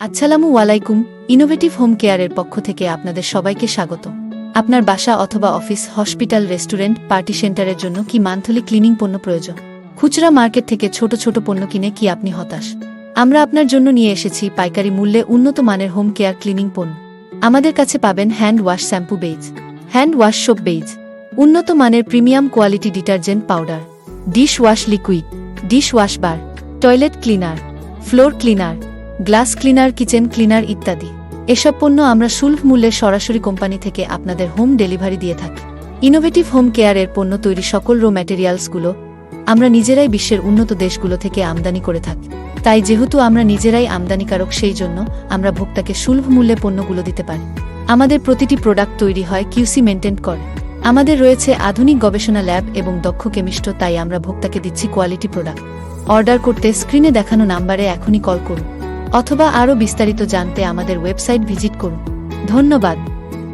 আসসালামু আলাইকুম innovative home কেয়ারের পক্ষ থেকে আপনাদের সবাইকে স্বাগত। আপনার বাসা অথবা অফিস, হসপিটাল, রেস্টুরেন্ট, পার্টি সেন্টারের জন্য কি মান্থলি ক্লিনিং পণ্য প্রয়োজন? খুচরা মার্কেট থেকে ছোট ছোট পণ্য কিনে কি আপনি হতাশ? আমরা আপনার জন্য নিয়ে এসেছি পাইকারি মূল্যে উন্নত মানের হোম কেয়ার ক্লিনিং পণ্য। আমাদের কাছে পাবেন hand wash shampoo base hand wash soap base উন্নত মানের premium quality detergent powder dish wash liquid dish wash bar toilet cleaner floor cleaner glass cleaner, kitchen cleaner ইত্যাদি। এসব পণ্য আমরা সুলভ মূল্যে সরাসরি কোম্পানি থেকে আপনাদের হোম ডেলিভারি দিয়ে থাকি। ইনোভেটিভ হোম কেয়ারের পণ্য তৈরি সকল রো ম্যাটেরিয়ালসগুলো আমরা নিজেরাই বিশ্বের উন্নত দেশগুলো থেকে আমদানি করে থাকি। তাই যেহেতু আমরা নিজেরাই আমদানিকারক, সেই জন্য আমরা ভোক্তাকে সুলভ মূল্যে পণ্যগুলো দিতে পারি। আমাদের প্রতিটি প্রোডাক্ট তৈরি হয় কিউসি মেনটেন করে। আমাদের রয়েছে আধুনিক গবেষণা ল্যাব এবং দক্ষ কেমিস্ট, তাই আমরা ভোক্তাকে দিচ্ছি কোয়ালিটি প্রোডাক্ট অর্ডার করতে স্ক্রিনে দেখানো নাম্বারে এখনই কল করুন। অথবা আরও বিস্তারিত জানতে আমাদের ওয়েবসাইট ভিজিট করুন। ধন্যবাদ।